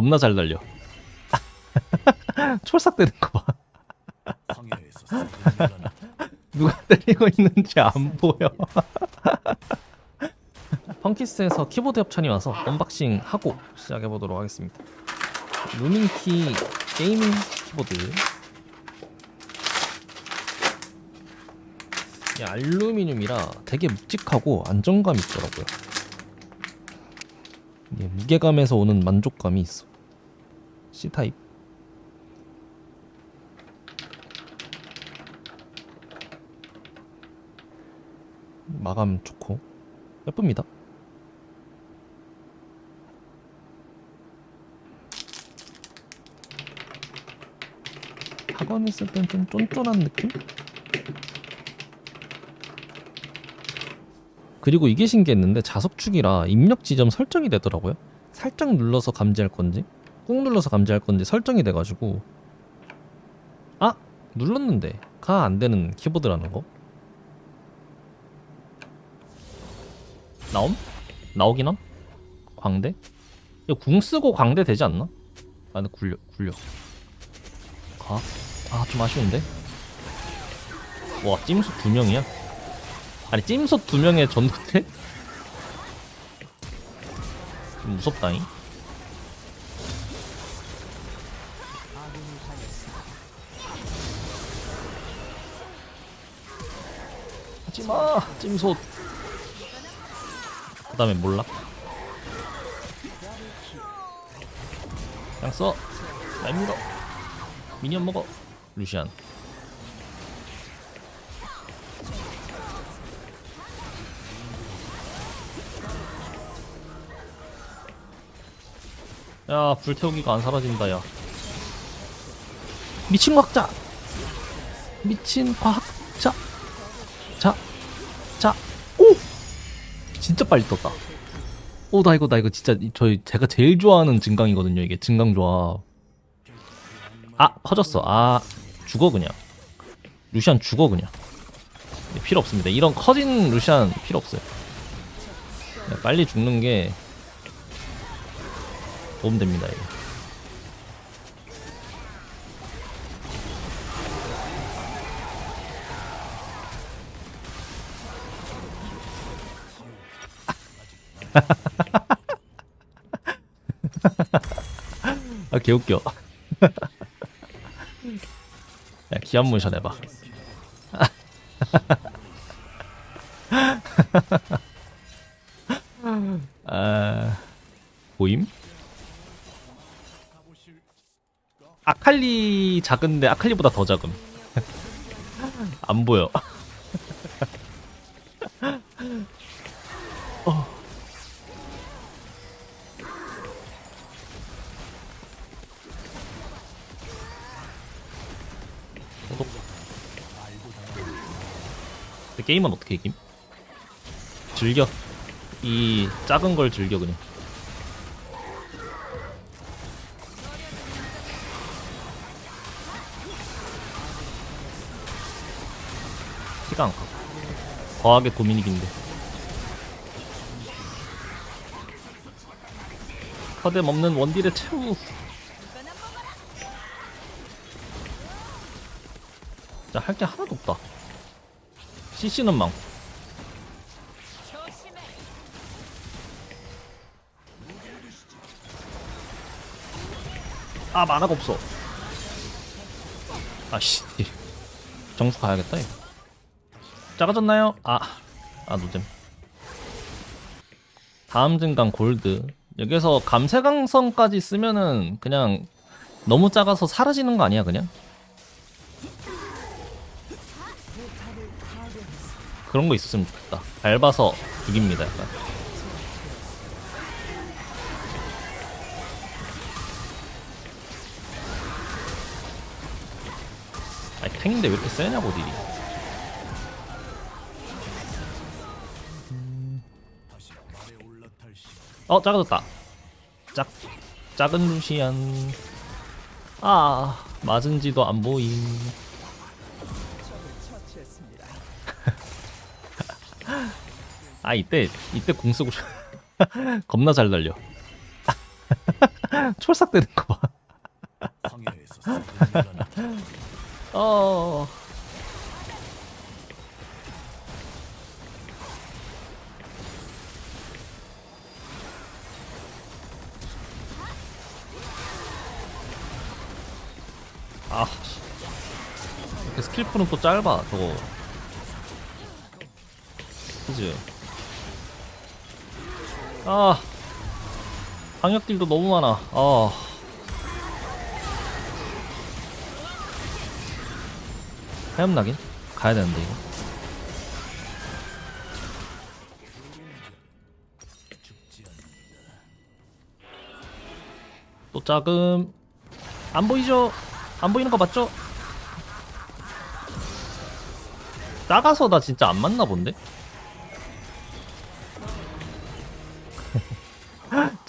겁나 잘 달려. 촐싹대는 거 봐. 누가 때리고 있는지 안 보여. 펑키스에서 키보드 협찬이 와서 언박싱 하고 시작해 보도록 하겠습니다. 루밍키 게이밍 키보드. 이 알루미늄이라 되게 묵직하고 안정감 이 있더라고요. 이게 무게감에서 오는 만족감이 있어. C 타입. 마감 좋고 예쁩니다. 학원 있을 땐 좀 쫀쫀한 느낌? 그리고 이게 신기했는데 자석축이라 입력 지점 설정이 되더라고요. 살짝 눌러서 감지할 건지 꾹 눌러서 감지할 건지 설정이 돼가지고 아 눌렀는데 가 안 되는 키보드라는 거. 나옴? 나오긴 함? 광대? 이거 궁 쓰고 광대 되지 않나? 아 근데 굴려 굴려 가? 아 좀 아쉬운데? 와 찜솥 두 명이야? 아니 찜솥 두 명의 전도태? 좀 무섭다잉 하지마 찜솥. 그 다음에 몰라? 그냥 써. 날 밀어. 미니언 먹어. 루시안. 야 불태우기가 안 사라진다 야. 미친 과학자. 미친 과학자 자 자, 오! 진짜 빨리 떴다. 오, 나 이거, 나 이거 진짜, 이- 저희, 제가 제일 좋아하는 증강이거든요, 이게. 증강 조합. 아, 커졌어. 아, 죽어, 그냥. 루시안 죽어, 그냥. 네, 필요 없습니다. 이런 커진 루시안 필요 없어요. 네, 빨리 죽는 게 도움 됩니다, 이거. 아, 개웃겨. 야, 기한 모션 해봐. 아, 보임? 아칼리 작은데 아칼리보다 더 작음. 안 보여. 근데 게임은 어떻게 이김? 즐겨. 이 작은 걸 즐겨 그냥. 티가 안 가. 과하게 고민이긴데. 커뎀 없는 원딜의 최후. 자, 할 게 하나도 없다. CC는 망. 아, 만화가 없어. 아씨. 정수 가야겠다, 이거. 작아졌나요? 아, 아, 노잼. 다음 증강 골드. 여기서 감세강성까지 쓰면은 그냥 너무 작아서 사라지는 거 아니야, 그냥? 그런 거 있었으면 좋겠다. 밟아서 죽입니다, 약간. 아니, 탱인데 왜 이렇게 세냐고, 딜이. 어, 작아졌다. 작, 작은 루시안. 아, 맞은지도 안 보임. 아, 이때, 이때 공 쓰고 싶... 겁나 잘 달려. 촐싹대는 거 봐. 황야에서 사고를 어. 아, 스킬풀은 또 짧아, 저거. 그지? 아, 방역딜도 너무 많아. 아. 헤엄나긴? 가야 되는데 이거 또 작음 안 보이죠? 안 보이는 거 맞죠? 작아서 나 진짜 안 맞나 본데?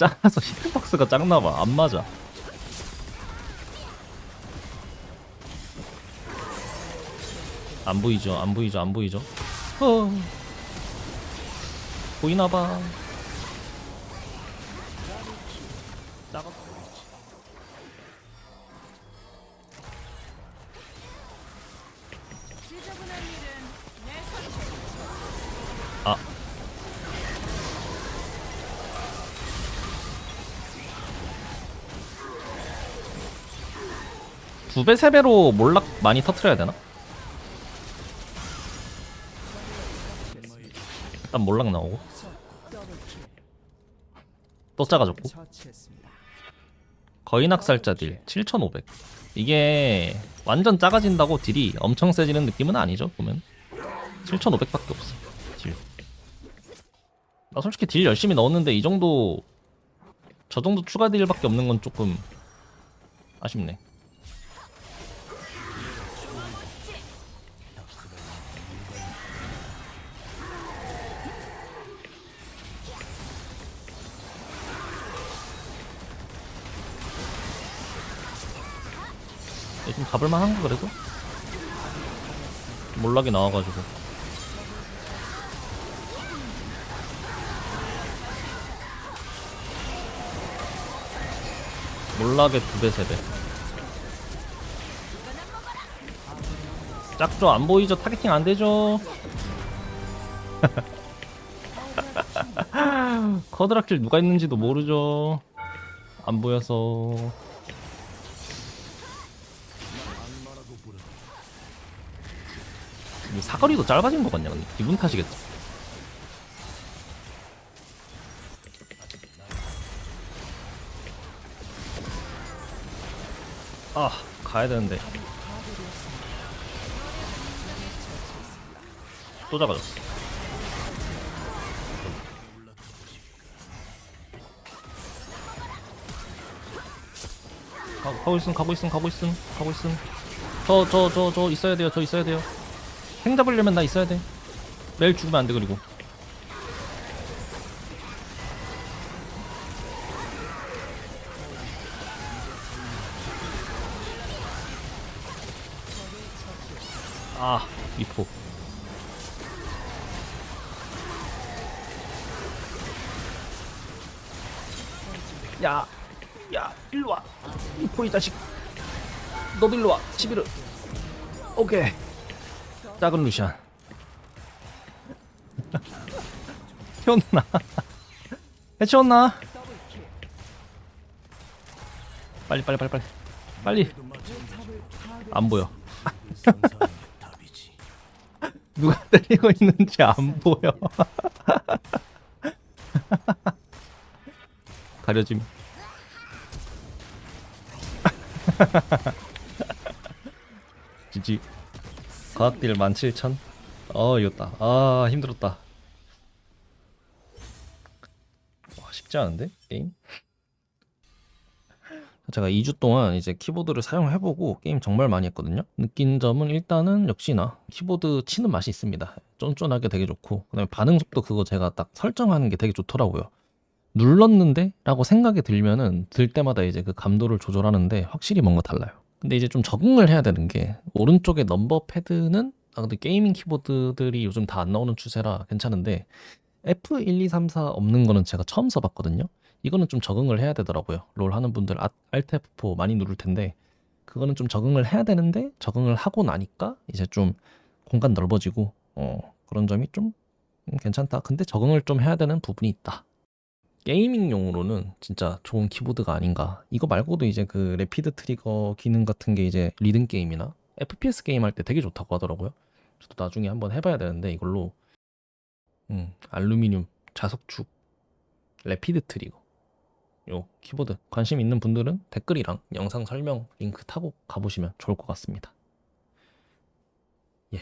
작아서 히트박스가 작나봐. 안 맞아. 안 보이죠? 안 보이죠? 안 보이죠? 어. 보이나봐. 작아. 아 두 배, 세 배로 몰락 많이 터트려야 되나? 일단 몰락 나오고 또 작아졌고 거의 낙살자 딜 7500. 이게 완전 작아진다고 딜이 엄청 세지는 느낌은 아니죠, 보면. 7500밖에 없어. 딜. 나 솔직히 딜 열심히 넣었는데 이 정도 저 정도 추가 딜밖에 없는 건 조금 아쉽네. 잡을만 한가 그래도? 몰락이 나와가지고. 몰락의 두배 세배. 짝죠 안 보이죠? 타겟팅 안 되죠? 커드라킬 누가 있는지도 모르죠? 안 보여서 사거리도 짧아진 것 같냐? 기분 탓이겠지 아 가야 되는데. 또 작아졌어. 가, 가고 있음 가고 있음 가고 있음 가고 있음. 저 저 저 저 있어야 돼요 저 있어야 돼요 행 잡으려면 나 있어야 돼 매일 죽으면 안 돼 그리고 아 미포 야, 야, 일로 와. 미포 이 자식. 너도 일로 와. 시비를. 오케이. 작은 루시안. 해치웠나? 해치웠나? 빨리 빨리 빨리 빨리 빨리 안 보여. 누가 때리고 있는지 안 보여 가려짐 지지 과학딜 17,000 어 이겼다 아 힘들었다 와, 쉽지 않은데 게임 제가 2주 동안 이제 키보드를 사용해보고 게임 정말 많이 했거든요. 느낀 점은 일단은 역시나 키보드 치는 맛이 있습니다. 쫀쫀하게 되게 좋고 그다음에 반응 속도 그거 제가 딱 설정하는 게 되게 좋더라고요. 눌렀는데? 라고 생각이 들면은 들 때마다 이제 그 감도를 조절하는데 확실히 뭔가 달라요. 근데 이제 좀 적응을 해야 되는 게 오른쪽에 넘버 패드는 아 근데 게이밍 키보드들이 요즘 다 안 나오는 추세라 괜찮은데 F1, 2, 3, 4 없는 거는 제가 처음 써봤거든요. 이거는 좀 적응을 해야 되더라고요. 롤 하는 분들 아, Alt F4 많이 누를 텐데 그거는 좀 적응을 해야 되는데 적응을 하고 나니까 이제 좀 공간 넓어지고 어, 그런 점이 좀 음, 괜찮다. 근데 적응을 좀 해야 되는 부분이 있다. 게이밍용으로는 진짜 좋은 키보드가 아닌가. 이거 말고도 이제 그 레피드 트리거 기능 같은 게 이제 리듬 게임이나 FPS 게임 할 때 되게 좋다고 하더라고요. 저도 나중에 한번 해봐야 되는데 이걸로 음, 알루미늄 자석축 레피드 트리거 요 키보드 관심 있는 분들은 댓글이랑 영상 설명 링크 타고 가보시면 좋을 것 같습니다. 예.